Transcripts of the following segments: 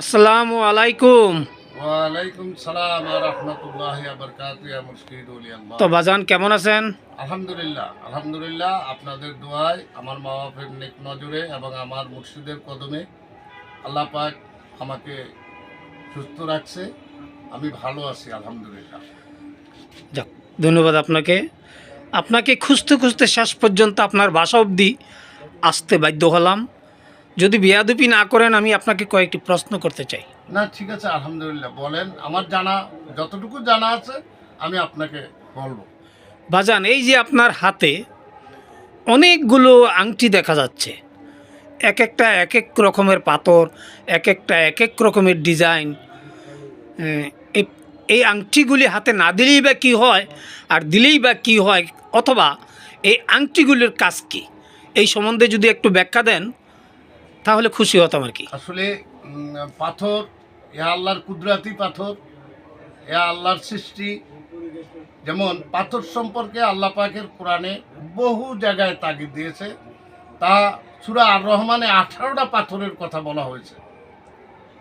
আসসালামু আলাইকুম। ওয়ালাইকুম সালাম রহমতুল্লাহ আল্লাহ তো বাজান কেমন আছেন? আলহামদুলিল্লাহ আলহামদুলিল্লাহ আপনাদের দোয়ায় আমার মা বাপের নেক নজরে এবং আমার মুর্শিদের কদমে আল্লাহ পাক আমাকে সুস্থ রাখছে আমি ভালো আছি আলহামদুলিল্লাহ। যাক ধন্যবাদ আপনাকে। আপনাকে খুঁজতে খুঁজতে শেষ পর্যন্ত আপনার বাসা অবধি আসতে বাধ্য হলাম। যদি বিয়াদুপি না করেন আমি আপনাকে কয়েকটি প্রশ্ন করতে চাই। না ঠিক আছে আলহামদুলিল্লাহ বলেন। আমার জানা যতটুকু জানা আছে আমি আপনাকে বলব। বাজান এই যে আপনার হাতে অনেকগুলো আংটি দেখা যাচ্ছে। এক একটা এক এক রকমের পাথর এক একটা এক এক রকমের ডিজাইন। এই এই আংটিগুলি হাতে না দিলেই বা কী হয় আর দিলেই বা কী হয় অথবা এই আংটিগুলির কাজ কী? এই সম্বন্ধে যদি একটু ব্যাখ্যা দেন। তাহলে খুশি হতাম আর কি। আসলে পাথর, এ আল্লাহর কুদরাতি পাথর, এ আল্লাহর সৃষ্টি। যেমন, পাথর সম্পর্কে আল্লাহ পাকের কোরআনে বহু জায়গায় তাগিদ দিয়েছে। তা সুরা আর রহমানে আঠারোটা পাথরের কথা বলা হয়েছে।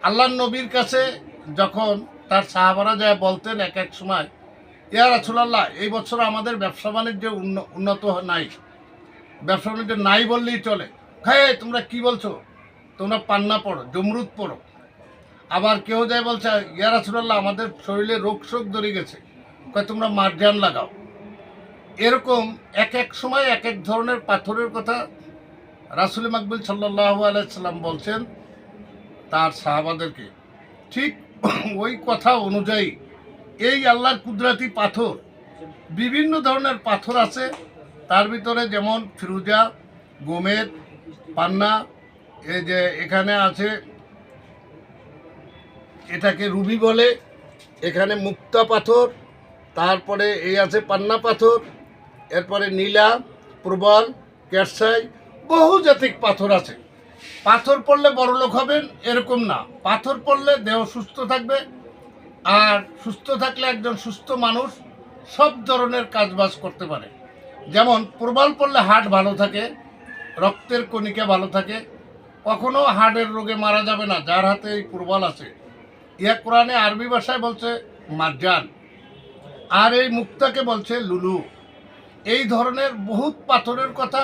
আল্লাহ নবীর কাছে যখন তার সাহাবারা যায় বলতেন এক এক সময়, ইয়া রাসূলুল্লাহ, এই বছর আমাদের ব্যবসা বাণিজ্য উন্ন- উন্নত নাই। ব্যবসা বাণিজ্য নাই বললেই চলে। হ্যাঁ তোমরা কি বলছো? তোমরা পান্না পড়ো, জমরুদ পড়ো। আবার কেউ যায় বলছে, ইয়া রাসূলুল্লাহ, আমাদের শরীরে রোগ শোক ধরে গেছে। তোমরা মারজান লাগাও। এরকম এক এক সময় এক এক ধরনের পাথরের কথা রাসুল মাকবুল সাল্লাহ আলাইসাল্লাম বলছেন তার সাহাবাদেরকে। ঠিক ওই কথা অনুযায়ী এই আল্লাহর কুদরাতি পাথর, বিভিন্ন ধরনের পাথর আছে। তার ভিতরে যেমন ফিরুজা গোমেদ পান্না এই যে এখানে আছে, এটাকে রুবি বলে, এখানে মুক্তা পাথর, তারপরে এই আছে পান্না পাথর, এরপরে নীলা, প্রবল ক্যারসাই বহু জাতিক পাথর আছে। পাথর পড়লে বড় লোক হবেন, এরকম না। পাথর পড়লে দেহ সুস্থ থাকবে, আর সুস্থ থাকলে একজন সুস্থ মানুষ সব ধরনের কাজবাজ করতে পারে। যেমন প্রবল পড়লে হার্ট ভালো থাকে, রক্তের কণিকা ভালো থাকে কখনো হার্টের রোগে মারা যাবে না, যার হাতে এই প্রবল আছে। ইয়া কোরআনে আরবি ভাষায় বলছে মারজান আর এই মুক্তাকে বলছে, লুলু। এই ধরনের বহুত পাথরের কথা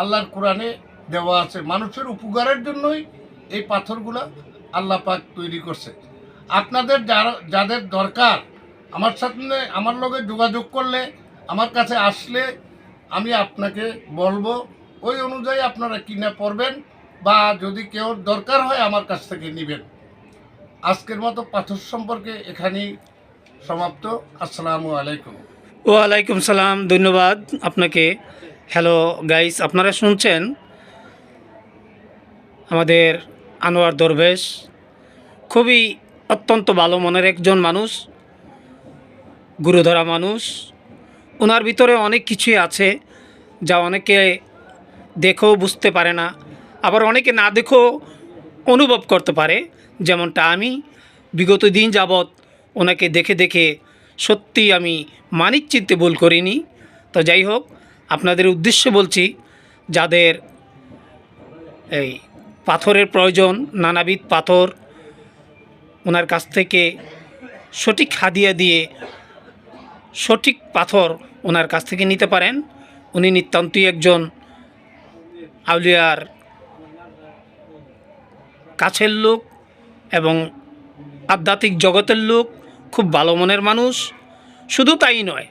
আল্লাহর কোরআনে দেওয়া আছে। মানুষের উপকারের জন্যই এই পাথরগুলা আল্লাহ পাক তৈরি করছে। আপনাদের যাদের দরকার, আমার সাথে, আমার লগে যোগাযোগ করলে, আমার কাছে আসলে আমি আপনাকে বলব, ওই অনুযায়ী আপনারা কিনে পড়বেন। বা যদি কেউ দরকার হয় আমার কাছ থেকে নেবেন। আজকের মতো পাথর সম্পর্কে এখানেই সমাপ্ত। আসসালামু আলাইকুম। ওয়ালাইকুম সালাম, ধন্যবাদ আপনাকে। হ্যালো গাইস আপনারা শুনছেন আমাদের আনোয়ার দরবেশ। খুবই অত্যন্ত ভালো মনের একজন মানুষ, গুরুধরা মানুষ। ওনার ভিতরে অনেক কিছুই আছে যা অনেকে দেখেও বুঝতে পারে না। আবার অনেকে না দেখেও অনুভব করতে পারে। যেমনটা আমি বিগত দিন যাবৎ ওনাকে দেখে দেখে সত্যি আমি মানিক চিনতে ভুল করিনি। তো যাই হোক, আপনাদের উদ্দেশ্যে বলছি, যাদের এই পাথরের প্রয়োজন, নানাবিধ পাথর, ওনার কাছ থেকে সঠিক হাদিয়া দিয়ে সঠিক পাথর ওনার কাছ থেকে নিতে পারেন। উনি নিতান্তই একজন আউলিয়ার কাছের লোক এবং আধ্যাত্মিক জগতের লোক, খুব ভালো মনের মানুষ। শুধু তাই নয়,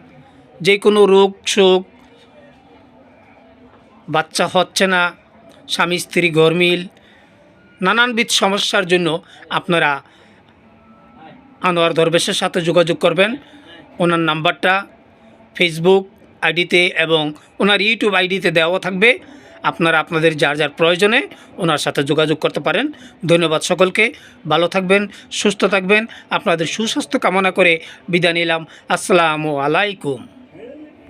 যে কোনো রোগ, শোক, বাচ্চা হচ্ছে না, স্বামী, স্ত্রী গরমিল নানানবিধ সমস্যার জন্য আপনারা আনোয়ার দরবেশের সাথে যোগাযোগ করবেন। ওনার নাম্বারটা ফেসবুক আইডিতে এবং ওনার ইউটিউব আইডিতে দেওয়া থাকবে। আপনারা আপনাদের যার যার প্রয়োজনে ওনার সাথে যোগাযোগ করতে পারেন। ধন্যবাদ সকলকে। ভালো থাকবেন, সুস্থ থাকবেন। আপনাদের সুস্বাস্থ্য কামনা করে বিদায় নিলাম। আসসালামু আলাইকুম।